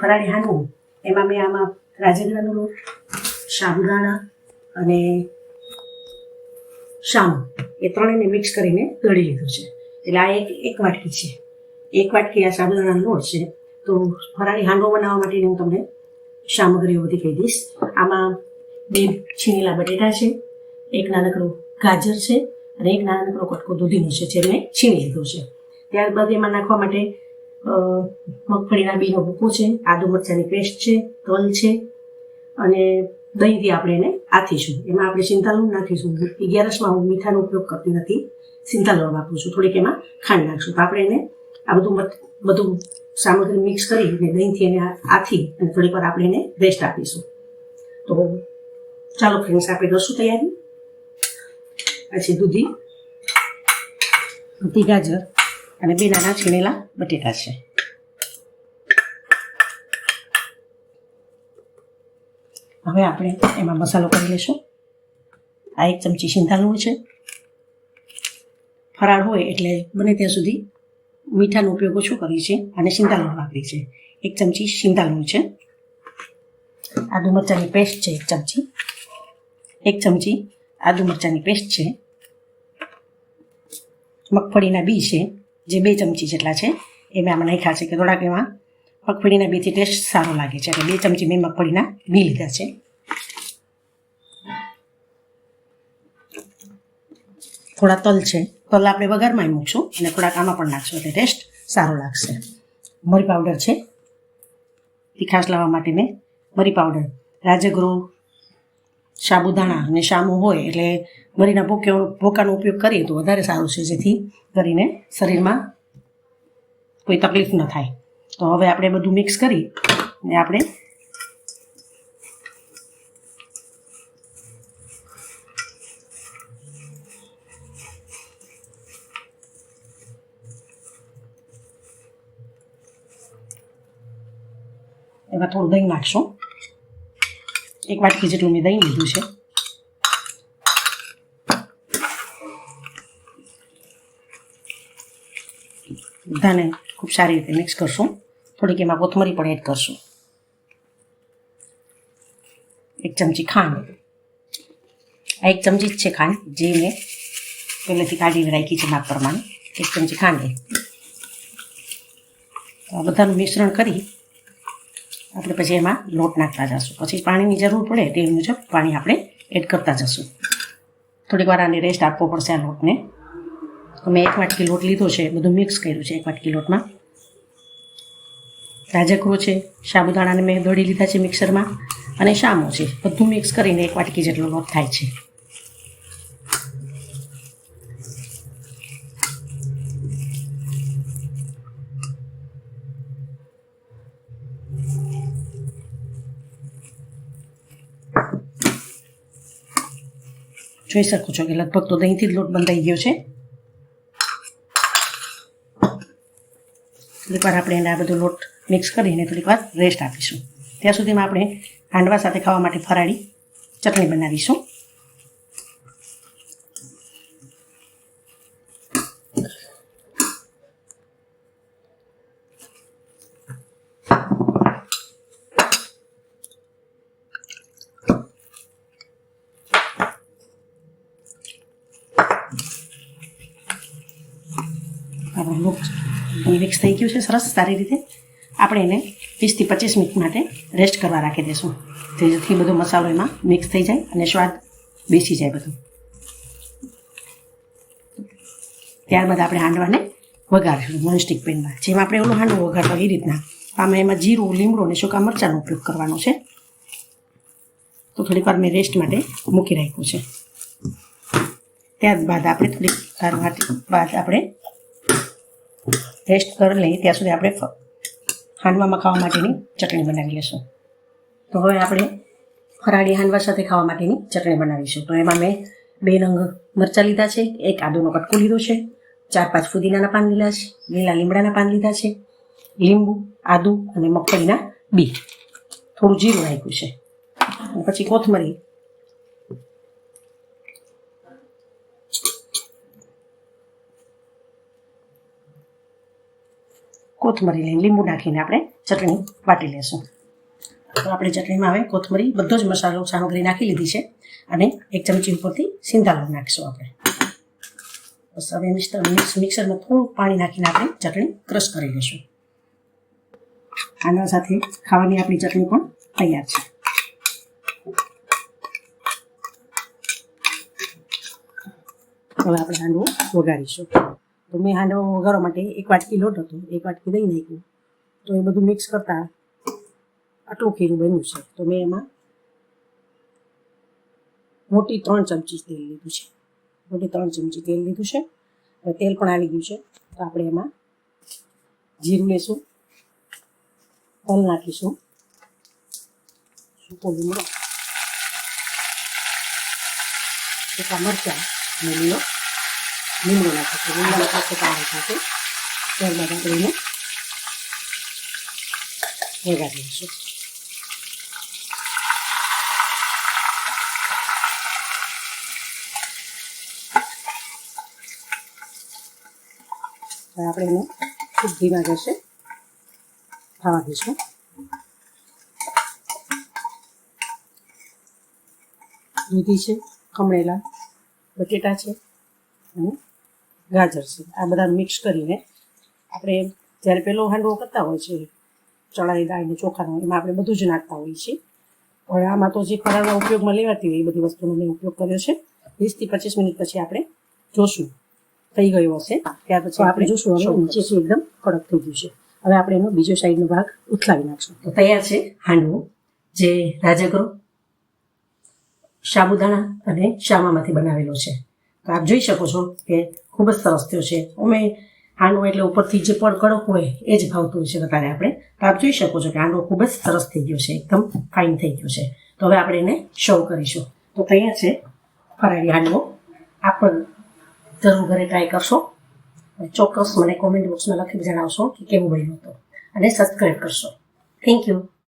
ફરાળી હાંડવું. એમાં મેં આમાં રાજગરાનો લોટ સાબુદાણા અને શામ. એ ત્રણેયને મિક્સ કરીને દળી લીધું છે. એટલે આ એક એક વાટકી છે. એક વાટકી આ સાબુદાણાનો લોટ છે. તો ફરાળી હાંડવો બનાવવા માટેની હું તમને સામગ્રીઓ બધી કહી દઈશ. આમાં બે છીનેલા બટેટા છે, એક નાનકડું ગાજર છે અને એક નાનકડો કટકો દૂધીનો છે, જે મેં છીણી લીધો છે. ત્યારબાદ એમાં નાખવા માટે મગફળીના બીનો ભૂકો છે, આદુ મરચાંની પેસ્ટ છે, તલ છે, અને દહીંથી આપણે એને આથીશું. એમાં આપણે સિંતાલું નાખીશું. અગિયારસમાં હું મીઠાનો ઉપયોગ કરતી નથી. સિંતાલુણ વાપરું છું. થોડીક એમાં ખાંડ નાખશું. તો આપણે એને આ બધું બધું સામગ્રી મિક્સ કરી અને દહીંથી એને આથી અને થોડીક વાર આપણે એને રેસ્ટ આપીશું. તો ચાલો ફ્રેન્ડ્સ આપણે કરશું તૈયારી. પછી દૂધી દૂધી ગાજર. અને બે નાના છીણેલા બટેટા છે. હવે આપણે એમાં મસાલો કરી લઈશું. આ એક ચમચી સિંધાલું છે. ફરાળ હોય એટલે બને ત્યાં સુધી મીઠાનો ઉપયોગ ઓછો કરીએ છીએ અને સિંધાલું વાપરી છે એક ચમચી સિંધાલું છે. આદુ મરચાંની પેસ્ટ છે એક ચમચી. એક ચમચી આદુ મરચાંની પેસ્ટ છે. મગફળીના બી છે. જે બે ચમચી જેટલા છે, એ મેં આમાં નાખ્યા છે કે થોડાક એમાં મગફળીના બીથી ટેસ્ટ સારો લાગે છે. એટલે બે ચમચી મેં મગફળીના બી લીધા છે. થોડા તલ છે. તલ આપણે વઘારમાં મૂકશું અને થોડાક આમાં પણ નાખશું એટલે ટેસ્ટ સારો લાગશે. મરી પાવડર છે. તીખાશ લાવવા માટે મેં મરી પાવડર. રાજગરો સાબુદાણા અને શામો હોય એટલે મરીના ભૂકે ભૂકાનો ઉપયોગ કરીએ તો વધારે સારું છે, જેથી કરીને શરીરમાં કોઈ તકલીફ ન થાય. તો હવે આપણે બધું મિક્સ કરી અને આપણે એમાં થોડું દહીં નાખશું. એક વાટકી જેટલું મેં દહીં લીધું છે. બધાને ખૂબ સારી રીતે મિક્સ કરશું. થોડીક એમાં કોથમરી પણ એડ કરશું. એક ચમચી ખાંડ. આ એક ચમચી જ છે ખાંડ, જે મેં પહેલેથી કાઢીને રાખી છે માપ પ્રમાણે. એક ચમચી ખાંડ. આ બધાનું મિશ્રણ કરી આપણે પછી એમાં લોટ નાખતા જશું. પછી પાણીની જરૂર પડે તે મુજબ પાણી આપણે એડ કરતા જશું. થોડીક વાર આને રેસ્ટ આપવો પડશે આ લોટને. તો મેં એક વાટકી લોટ લીધો છે, બધું મિક્સ કર્યું છે એક વાટકી લોટમાં. રાજકરો છે, સાબુદાણાને મેં દળી લીધા છે મિક્સરમાં અને શામો છે. બધું મિક્સ કરીને એક વાટકી જેટલો લોટ થાય છે. જોઈ શકો છો કે લગભગ તો દહીંથી જ લોટ બંધાઈ ગયો છે. થોડીક વાર આપણે એને આ બધો લોટ મિક્સ કરીને થોડીક વાર રેસ્ટ આપીશું. ત્યાં સુધીમાં આપણે હાંડવા સાથે ખાવા માટે ફરાળી ચટણી બનાવીશું. આપણો મિક્સ થઈ ગયું છે, સરસ, સારી રીતે. આપણે એને વીસથી પચીસ મિનિટ માટે રેસ્ટ કરવા રાખી દઈશું જેથી બધો મસાલો એમાં મિક્સ થઈ જાય અને સ્વાદ બેસી જાય બધું. ત્યારબાદ આપણે હાંડવાને વઘારીશું નોનસ્ટિક પેનમાં. જેમ આપણે ઓલું હાંડવો વઘારતો એ રીતના. આમાં એમાં જીરું, લીમડો અને સૂકા મરચાંનો ઉપયોગ કરવાનો છે. તો થોડીક વાર મેં રેસ્ટ માટે મૂકી રાખ્યું છે. ત્યારબાદ આપણે થોડીક વાર બાદ આપણે રેસ્ટ કરી લઈએ, ત્યાં સુધી આપણે હાંડવામાં ખાવા માટેની ચટણી બનાવી લઈશું. તો હવે આપણે ફરાળી હાંડવા સાથે ખાવા માટેની ચટણી બનાવીશું. તો એમાં મેં બે રંગ મરચાં લીધા છે, એક આદુનો કટકો લીધો છે, ચાર પાંચ ફુદીનાના પાન લીધા છે, લીલા લીમડાના પાન લીધા છે, લીંબુ, આદુ અને મગફળીના બી થોડું જીરું નાખ્યું છે. પછી કોથમરી કોથમરી લીંબુ નાખીને આપણે ચટણી વાટી લેશું. તો આપણે ચટણીમાં હવે કોથમરી બધો જ મસાલો સામગ્રી નાખી લીધી છે અને એક ચમચી ઉપરથી સિંધાલો નાખીશું આપણે. બસ હવે મિક્સર મિક્સરમાં થોડું પાણી નાખીને આપણે ચટણી ક્રશ કરી લઈશું. આના સાથે ખાવાની આપણી ચટણી પણ તૈયાર છે. હવે આપણે હાંડવો વઘારીશું. તો મેં હાંડવો વઘારવા માટે એક વાટકી લોટ હતો, એક વાટકી દહીં નાખ્યું. તો એ બધું મિક્સ કરતાં આટલું ખીરું બન્યું છે. તો મેં એમાં મોટી ત્રણ ચમચી તેલ લીધું છે. મોટી ત્રણ ચમચી તેલ લીધું છે. હવે તેલ પણ આવી ગયું છે. તો આપણે એમાં જીરું લેશું તલ નાખીશું, સૂકો લીમડો સૂકા મરચાં લીમડો નાખીશું લીમડાના પાસે પાણી ત્યારબાદ આપણે એને વઘારી દઈશું આપણે એને ખૂબ ધીમા જશે, ખાવા દઈશું. દૂધી છે, ખમણેલા બટેટા છે અને ગાજર છે. આ બધા મિક્સ કરીને આપણે જ્યારે પહેલો હાંડવો કરતા હોય છે ચણાની દાળ ને ચોખાનો એમાં આપણે બધું જ નાખતા હોઈએ છીએ. પણ આમાં તો જે ફરાળના ઉપયોગમાં લેવાતી હોય એ બધી વસ્તુનો મેં ઉપયોગ કર્યો છે. વીસથી પચીસ મિનિટ પછી આપણે જોશું. થઈ ગયો હશે. ત્યાર પછી આપણે જોશું હવે નીચેથી એકદમ કડક થઈ ગયું છે. હવે આપણે એનો બીજો સાઈડનો ભાગ ઉથલાવી નાખશું. તો તૈયાર છે હાંડવો. જે રાજાગરો સાબુદાણા અને શામામાંથી બનાવેલો છે. તો આપ જોઈ શકો છો કે ખૂબ જ સરસ થયો છે. અમે હાંડવો એટલે ઉપરથી જે પણ કડક હોય એ જ ભાવતું હોય છે વધારે આપણે. તો આપ જોઈ શકો છો કે હાંડવો ખૂબ જ સરસ થઈ ગયો છે. એકદમ ફાઇન થઈ ગયો છે. તો હવે આપણે એને સર્વ કરીશું. તો તૈયાર છે ફરાળી હાંડવો. આપ પણ જરૂર ઘરે ટ્રાય કરશો. ચોક્કસ મને કોમેન્ટ બોક્સમાં લખી જણાવશો કે કેવું બન્યું હતું. અને સબસ્ક્રાઈબ કરશો. Thank you